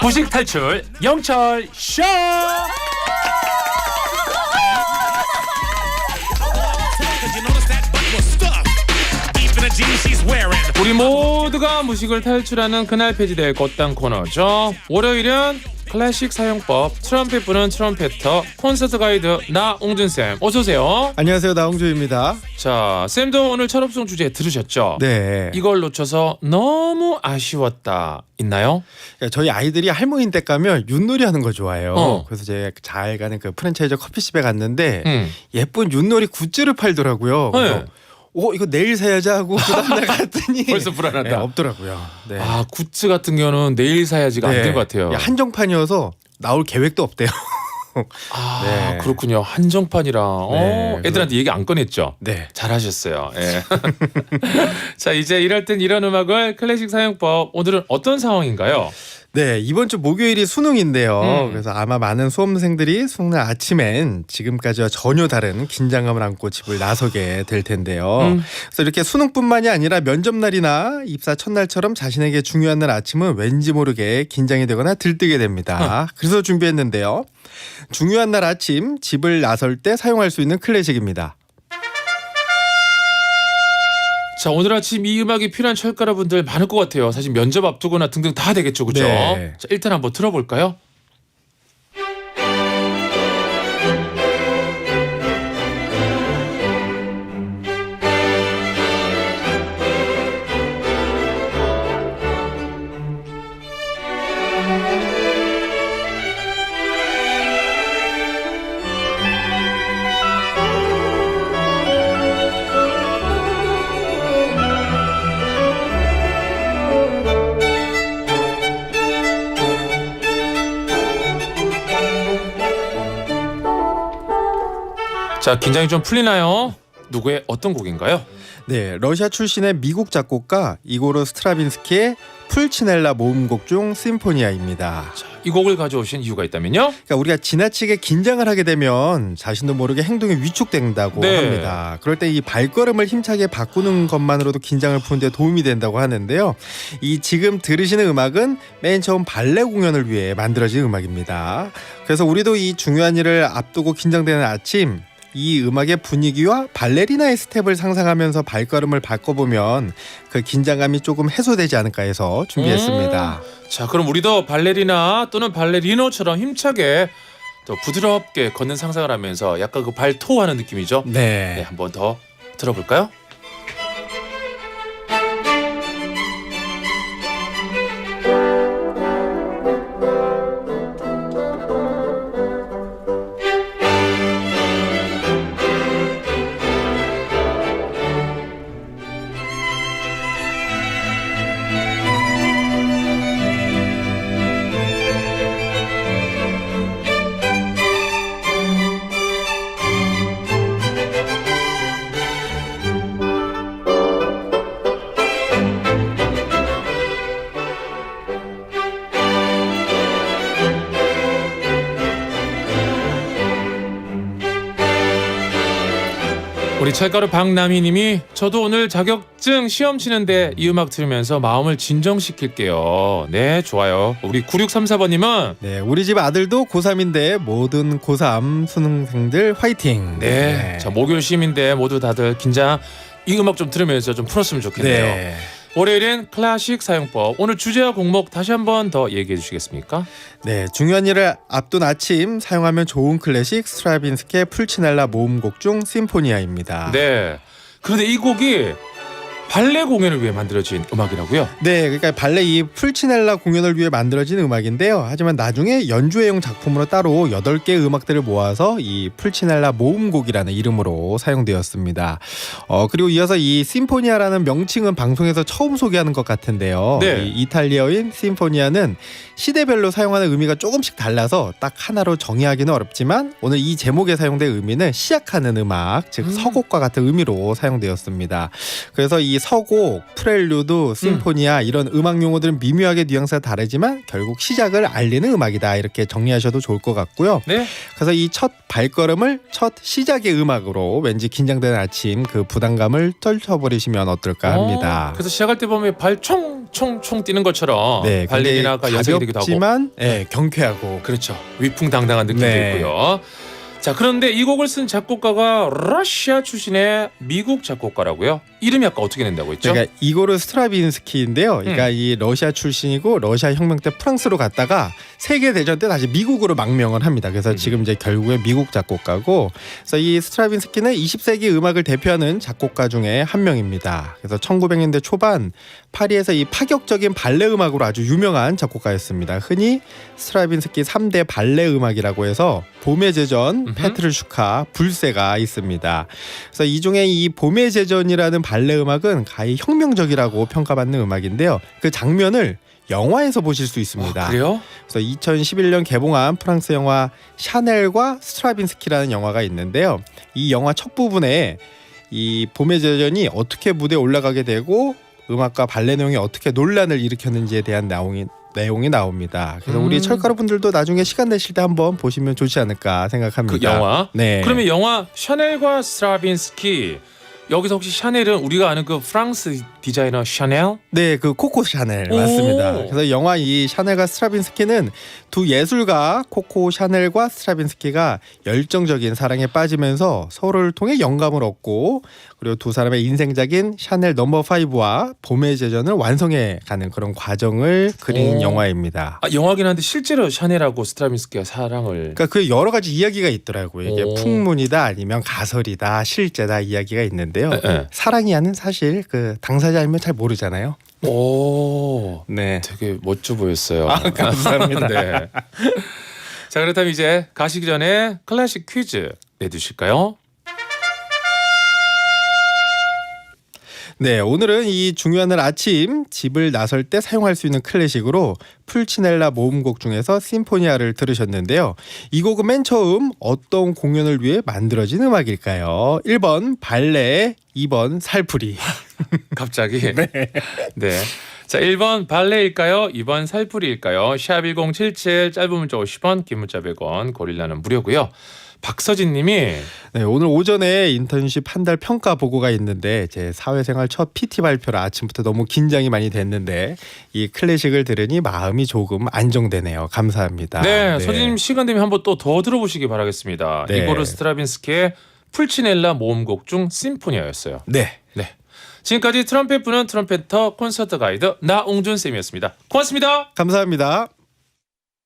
부식 탈출 영철 쇼. 우리 모두가 무식을 탈출하는 그날 폐지될 꽃당 코너죠. 월요일은 클래식 사용법 트럼펫 부는 트럼펫터 콘서트 가이드 나옹준 쌤 어서 오세요. 안녕하세요 나홍조입니다. 자 쌤도 오늘 철업송 주제 들으셨죠? 네, 이걸 놓쳐서 너무 아쉬웠다 있나요? 그러니까 저희 아이들이 할머니 댁 가면 윷놀이 하는 거 좋아해요. 어. 그래서 제가 잘 가는 그 프랜차이즈 커피숍에 갔는데 음. 예쁜 윷놀이 굿즈를 팔더라고요. 네. 오 이거 내일 사야지 하고 그 다음날 갔더니 벌써 불안하다. 네, 없더라고요. 네. 아 굿즈 같은 경우는 내일 사야지가 안 네. 될것 같아요. 한정판이어서 나올 계획도 없대요. 아 네. 그렇군요 한정판이라 어, 네, 애들한테 얘기 안 꺼냈죠. 네. 잘하셨어요. 예. 자 이제 이럴 땐 이런 음악을 클래식 사용법 오늘은 어떤 상황인가요? 네, 이번 주 목요일이 수능인데요. 음. 그래서 아마 많은 수험생들이 수능날 아침엔 지금까지와 전혀 다른 긴장감을 안고 집을 나서게 될 텐데요. 음. 그래서 이렇게 수능뿐만이 아니라 면접 날이나 입사 첫날처럼 자신에게 중요한 날 아침은 왠지 모르게 긴장이 되거나 들뜨게 됩니다. 그래서 준비했는데요. 중요한 날 아침 집을 나설 때 사용할 수 있는 클래식입니다. 자 오늘 아침 이 음악이 필요한 철가라 분들 많을 것 같아요. 사실 면접 앞두거나 등등 다 되겠죠, 그죠? 네. 자 일단 한번 들어볼까요? 자 긴장이 좀 풀리나요? 누구의 어떤 곡인가요? 네, 러시아 출신의 미국 작곡가 이고르 스트라빈스키의 풀치넬라 모음곡 중 심포니아입니다. 자, 이 곡을 가져오신 이유가 있다면요? 그러니까 우리가 지나치게 긴장을 하게 되면 자신도 모르게 행동이 위축된다고 네. 합니다. 그럴 때 이 발걸음을 힘차게 바꾸는 것만으로도 긴장을 푸는데 도움이 된다고 하는데요. 이 지금 들으시는 음악은 맨 처음 발레 공연을 위해 만들어진 음악입니다. 그래서 우리도 이 중요한 일을 앞두고 긴장되는 아침 이 음악의 분위기와 발레리나의 스텝을 상상하면서 발걸음을 바꿔보면 그 긴장감이 조금 해소되지 않을까 해서 준비했습니다. 자 그럼 우리도 발레리나 또는 발레리노처럼 힘차게 또 부드럽게 걷는 상상을 하면서 약간 그 발토하는 느낌이죠. 네, 네. 한번 더 들어볼까요? 우리 찰가루 박남희님이 저도 오늘 자격증 시험 치는데 이 음악 들으면서 마음을 진정시킬게요. 네 좋아요. 우리 9634번님은 네, 우리 집 아들도 고3인데 모든 고3 수능생들 화이팅. 네, 자 목요일 시민대 모두 다들 긴장 이 음악 좀 들으면서 좀 풀었으면 좋겠네요. 네. 월요일엔 클래식 사용법. 오늘 주제와 곡목 다시 한번 더 얘기해 주시겠습니까? 네, 중요한 일을 앞둔 아침 사용하면 좋은 클래식 스트라빈스키의 풀치넬라 모음곡 중 심포니아입니다. 네. 그런데 이 곡이 발레 공연을 위해 만들어진 음악이라고요? 네, 그러니까 발레 이 풀치넬라 공연을 위해 만들어진 음악인데요. 하지만 나중에 연주회용 작품으로 따로 8개의 음악들을 모아서 이 풀치넬라 모음곡이라는 이름으로 사용되었습니다. 어, 그리고 이어서 이 심포니아라는 명칭은 방송에서 처음 소개하는 것 같은데요. 네. 이 이탈리아어인 심포니아는 시대별로 사용하는 의미가 조금씩 달라서 딱 하나로 정의하기는 어렵지만 오늘 이 제목에 사용된 의미는 시작하는 음악, 즉 음. 서곡과 같은 의미로 사용되었습니다. 그래서 이이 서곡, 프렐류드, 심포니아 이런 음악 용어들은 미묘하게 뉘앙스가 다르지만 결국 시작을 알리는 음악이다 이렇게 정리하셔도 좋을 것 같고요. 네. 그래서 이 첫 발걸음을 첫 시작의 음악으로 왠지 긴장되는 아침 그 부담감을 떨쳐버리시면 어떨까 합니다. 어, 그래서 시작할 때 보면 발 총총총 뛰는 것처럼 네, 발레리나 아까 연상이 되기도 하고. 가볍지만 예, 경쾌하고 그렇죠. 위풍당당한 느낌도 네. 있고요. 자 그런데 이 곡을 쓴 작곡가가 러시아 출신의 미국 작곡가라고요. 이름이 아까 어떻게 된다고 했죠? 그러니까 이고르 스트라빈스키인데요. 그러니까 이 러시아 출신이고 러시아 혁명 때 프랑스로 갔다가 세계 대전 때 다시 미국으로 망명을 합니다. 그래서 지금 이제 결국에 미국 작곡가고, 그래서 이 스트라빈스키는 20세기 음악을 대표하는 작곡가 중에 한 명입니다. 그래서 1900년대 초반 파리에서 이 파격적인 발레 음악으로 아주 유명한 작곡가였습니다. 흔히 스트라빈스키 3대 발레 음악이라고 해서 봄의 제전, 음흠. 페트르슈카, 불새가 있습니다. 그래서 이 중에 이 봄의 제전이라는 발레 음악은 가히 혁명적이라고 평가받는 음악인데요. 그 장면을 영화에서 보실 수 있습니다. 아, 그래요? 그래서 2011년 개봉한 프랑스 영화 샤넬과 스트라빈스키라는 영화가 있는데요. 이 영화 첫 부분에 이 봄의 제전이 어떻게 무대에 올라가게 되고 음악과 발레 내용이 어떻게 논란을 일으켰는지에 대한 내용이 내용이 나옵니다. 그래서 우리 음. 철가루 분들도 나중에 시간 내실 때 한번 보시면 좋지 않을까 생각합니다. 그 영화. 네. 그러면 영화 샤넬과 스트라빈스키 여기서 혹시 샤넬은 우리가 아는 그 프랑스 디자이너 샤넬? 네, 그 코코 샤넬 오. 맞습니다. 그래서 영화 이 샤넬과 스트라빈스키는 두 예술가 코코 샤넬과 스트라빈스키가 열정적인 사랑에 빠지면서 서로를 통해 영감을 얻고 그리고 두 사람의 인생작인 샤넬 넘버 5와 봄의 제전을 완성해 가는 그런 과정을 그린 오. 영화입니다. 아, 영화긴 한데 실제로 샤넬하고 스트라빈스키가 사랑을 그러니까 그 여러 가지 이야기가 있더라고요. 이게 오. 풍문이다 아니면 가설이다 실제다 이야기가 있는데요. 에, 에. 사랑이 아는 사실 그 당사 자 알면 잘 모르잖아요. 오 네. 되게 멋져 보였어요. 아, 감사합니다. 네. 자 그렇다면 이제 가시기 전에 클래식 퀴즈 내주실까요? 네, 오늘은 이 중요한 날 아침 집을 나설 때 사용할 수 있는 클래식으로 풀치넬라 모음곡 중에서 심포니아를 들으셨는데요. 이 곡은 맨 처음 어떤 공연을 위해 만들어진 음악일까요? 1번 발레, 2번 살풀이. 갑자기. 네. 자, 1번 발레일까요? 2번 살풀이일까요? 샵1077 짧은 문자 50원, 긴 문자 100원, 고릴라는 무료고요. 박서진 님이 네, 오늘 오전에 인턴십 한 달 평가 보고가 있는데 제 사회생활 첫 PT 발표라 아침부터 너무 긴장이 많이 됐는데 이 클래식을 들으니 마음이 조금 안정되네요. 감사합니다. 네, 서진 님 시간 되면 한번 또 더 들어보시기 바라겠습니다. 네. 이고르 스트라빈스키의 풀치넬라 모음곡 중 심포니아였어요. 네. 네. 지금까지 트럼펫 부는 트럼펫터 콘서트 가이드 나옹준 쌤이었습니다. 고맙습니다. 감사합니다.